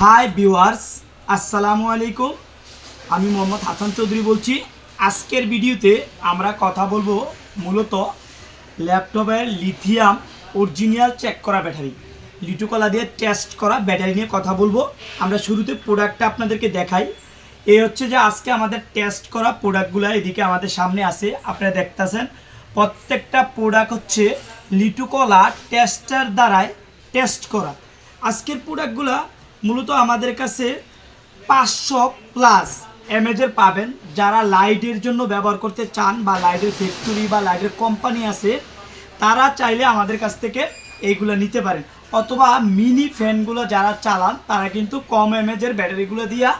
Hi viewers আসসালামু আলাইকুম আমি মোহাম্মদ হাসান চৌধুরী বলছি। আজকের ভিডিওতে আমরা কথা বলব মূলত ল্যাপটপের লিথিয়াম অরিজিনাল চেক করা ব্যাটারি লিটুকলা দিয়ে টেস্ট করা ব্যাটারি নিয়ে কথা বলব। আমরা শুরুতে প্রোডাক্টটা আপনাদেরকে দেখাই। এই হচ্ছে যে আজকে আমাদের টেস্ট করা প্রোডাক্টগুলো এদিকে আমাদের সামনে আছে। আপনারা দেখতেছেন, প্রত্যেকটা প্রোডাক্ট হচ্ছে লিটুকলা টেস্টার দ্বারাই টেস্ট করা। আজকের প্রোডাক্টগুলো মূলত আমাদের কাছে পাঁচশো প্লাস এমএজের পাবেন। যারা লাইটের জন্য ব্যবহার করতে চান বা লাইটের ফ্যাক্টরি বা লাইটের কোম্পানি আছে, তারা চাইলে আমাদের কাছ থেকে এইগুলো নিতে পারেন। অথবা মিনি ফ্যানগুলো যারা চালান, তারা কিন্তু কম এমএজের ব্যাটারিগুলো দিয়া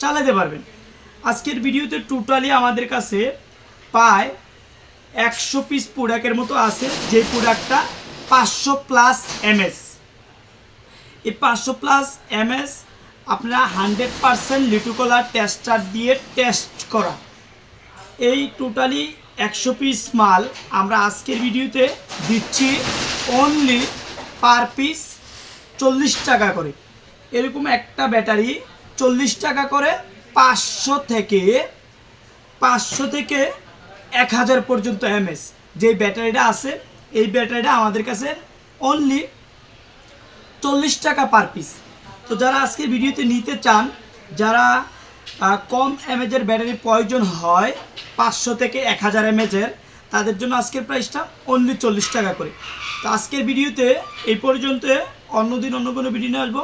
চালাতে পারবেন। আজকের ভিডিওতে টোটালি আমাদের কাছে প্রায় একশো পিস প্রোডাক্টের মতো আছে যে প্রোডাক্টটা পাঁচশো প্লাস এমএস এই পাঁচশো প্লাস এমএস আপনারা হান্ড্রেড পারসেন্ট লিটুকলার টেস্টার দিয়ে টেস্ট করা। এই টোটালি একশো পিস মাল আমরা আজকের ভিডিওতে দিচ্ছি অনলি পার পিস চল্লিশ টাকা করে। এরকম একটা ব্যাটারি চল্লিশ টাকা করে পাঁচশো থেকে পাঁচশো থেকে এক হাজার পর্যন্ত এমএস যে ব্যাটারিটা আছে, এই ব্যাটারিটা আমাদের কাছে অনলি চল্লিশ টাকা পার পিস তো যারা আজকের ভিডিওতে নিতে চান, যারা কম এমএজের ব্যাটারি প্রয়োজন হয়, পাঁচশো থেকে এক হাজার এমএজের তাদের জন্য আজকের প্রাইসটা অনলি চল্লিশ টাকা করে। তো আজকের ভিডিওতে এই পর্যন্ত। অন্যদিন অন্য কোনো ভিডিও নিয়ে আসব।